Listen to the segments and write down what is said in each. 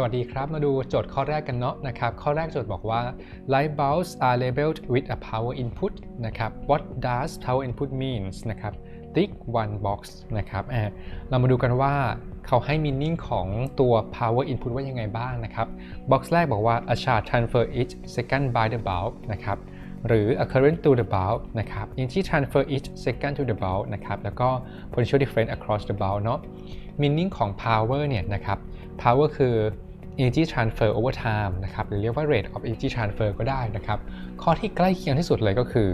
สวัสดีครับ มาดูโจทย์ข้อแรกกันเนาะนะครับ ข้อแรกโจทย์บอกว่า light bulbs are labeled with a power input นะครับ what does power input means นะครับ tick one box นะครับเรามาดูกันว่าเขาให้ meaning ของตัว power input ว่ายังไงบ้างนะครับ box แรกบอกว่า a charge transfer each second by the bulb นะครับหรือ a current to the bulb นะครับ energy transfer each second to the bulb นะครับ แล้วก็ potential difference across the bulb เนาะ meaning ของ power เนี่ยนะครับ power คือ energy transfer over time นะครับหรือเรียกว่า rate of energy transfer ก็ได้นะครับข้อที่ใกล้เคียงที่สุดเลยก็คือ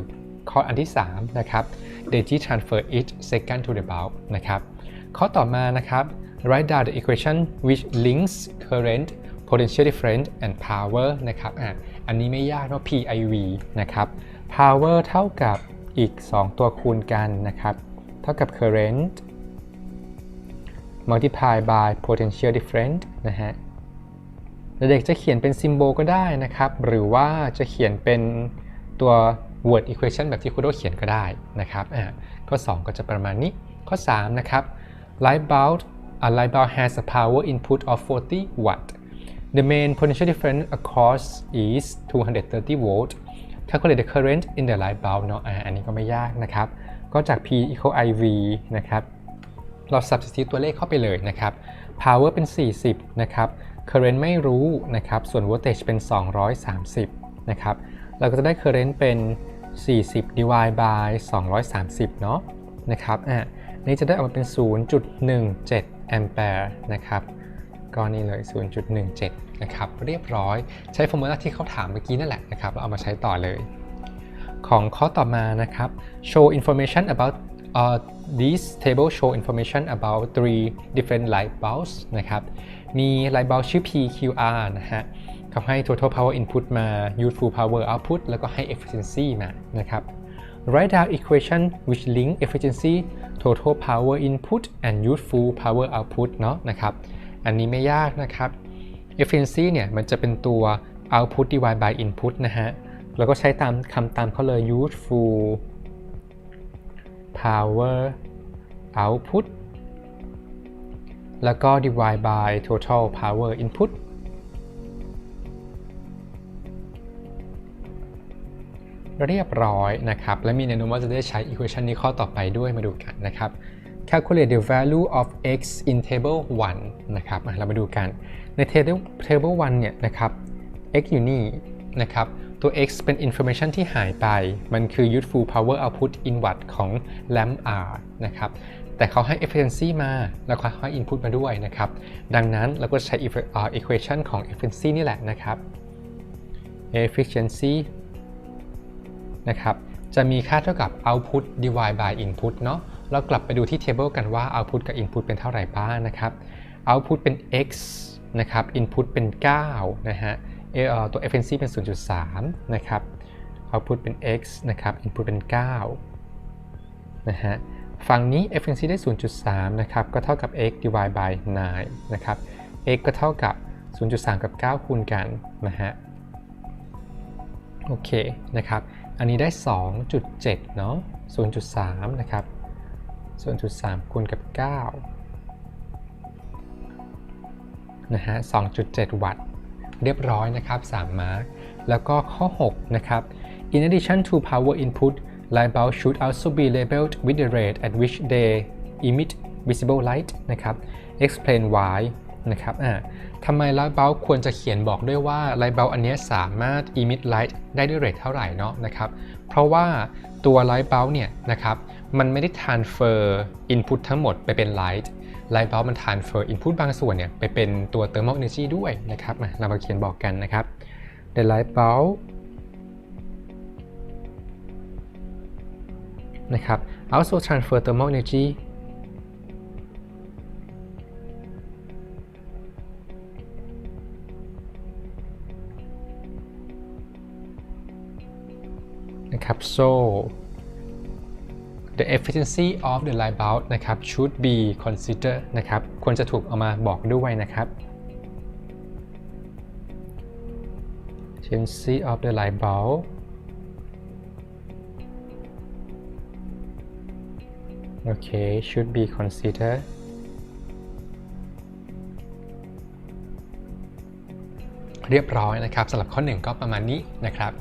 ข้ออันที่ 3 นะครับ energy transfer each second to the bulb นะครับข้อต่อมานะครับ write down the equation which links current potential difference and power นะครับอะอันนี้ไม่ยากเนาะ PIV นะครับ power เท่ากับอีก 2 ตัวคูณกันนะครับ เท่ากับ current multiply by potential difference นะฮะ เด็กจะเขียนเป็น symbol ก็ได้นะครับ หรือว่าจะเขียนเป็นตัว word equation แบบที่คุณโดเขียนก็ได้นะครับข้อ 2 ก็จะประมาณนี้ ข้อ 3 นะครับ light bulb a light bulb has a power input of 40 watt the main potential difference across is 230 volt calculate the current in the light bulb เนาะอันนี้ก็ไม่ยากนะครับ ก็จาก P equal IV นะครับ เรา substitute ตัวเลขเข้าไปเลยนะครับ power เป็น 40 นะครับ current ไม่รู้นะครับ ส่วน voltage เป็น 230 นะครับ เราก็จะได้ current เป็น 40 divide by 230 เนาะนะครับ อะ นี่จะได้ออกมาเป็น 0.17 แอมแปร์นะครับ ก็นี่เลย 0.17 นะครับ เรียบร้อย ใช้ฟอร์มูลาที่เขาถามเมื่อกี้นั่นแหละนะครับ เราเอามาใช้ต่อเลย ของข้อต่อมานะครับ show information about uh, this table show information about three different light bulbs นะครับ มี light bulb ชื่อ PQR นะฮะเขาให้ total power input มา useful power output แล้วก็ให้ efficiency มา นะครับ write down equation which link efficiency total power input and useful power output เนาะนะครับ อันนี้ไม่ยากนะครับ efficiency เนี่ย มันจะเป็นตัว output divide by input นะฮะ แล้วก็ใช้ตามคำตามเขาเลย useful power output แล้วก็ divide by total power input เรียบร้อยนะครับ และมีแนวโน้มว่าจะได้ใช้ equation นี้ข้อต่อไปด้วยมาดูกันนะครับ calculate the value of x in table 1 นะครับ เรามาดูกัน ใน table table 1 เนี่ยนะครับ x อยู่นี่นะครับ ตัว x เป็น information ที่หายไป มันคือ useful power output in watt ของ lamp R นะครับ แต่เขาให้ efficiency มา แล้วเขาให้ input มาด้วยนะครับ ดังนั้นเราก็ใช้ equation ของ efficiency นี่แหละนะครับ efficiency นะครับ จะมีค่าเท่ากับ output divide by input เนาะเรากลับไปดูที่ table กันว่า output กับ input เป็นเท่าไหร่บ้างนะครับ output เป็น x นะครับ input เป็น 9 นะฮะ ตัว efficiency เป็น 0.3 นะครับ output เป็น x นะครับ input เป็น 9 นะฮะ ฝั่งนี้ efficiency ได้ 0.3 นะครับ ก็เท่ากับ x divide by 9 นะครับ x ก็เท่ากับ 0.3 กับ 9 คูณกันนะฮะ โอเค นะครับ อันนี้ได้ 2.7 เนาะ 0.3 นะครับ 0.3 คูณกับ 9 นะฮะ 2.7 วัตต์ เรียบร้อยนะครับ 3 มาร์กแล้วก็ข้อ 6 นะครับ in addition to power input light bulb should also be labeled with the rate at which they emit visible light นะครับ explain why นะครับอ่าทำไม light bulb ควรจะเขียนบอกด้วยว่า light bulb อันนี้สามารถ emit light ได้ด้วยเรทเท่าไหร่เนาะนะครับ เพราะว่าตัว light bulb เนี่ยนะครับมันไม่ได้ transfer input ทั้งหมดไปเป็น light light bulb มัน transfer input บางส่วนเนี่ยไปเป็นตัว thermal energy ด้วยนะครับมาเรามาเขียนบอกกันนะครับ the light bulb นะครับ also transfer thermal energy นะครับ so the efficiency of the light bulb นะครับ should be considered นะครับ ควรจะถูกเอามาบอกด้วยนะครับ efficiency of the light bulb okay should be considered เรียบร้อยนะครับสำหรับข้อ 1 ก็ประมาณนี้นะครับ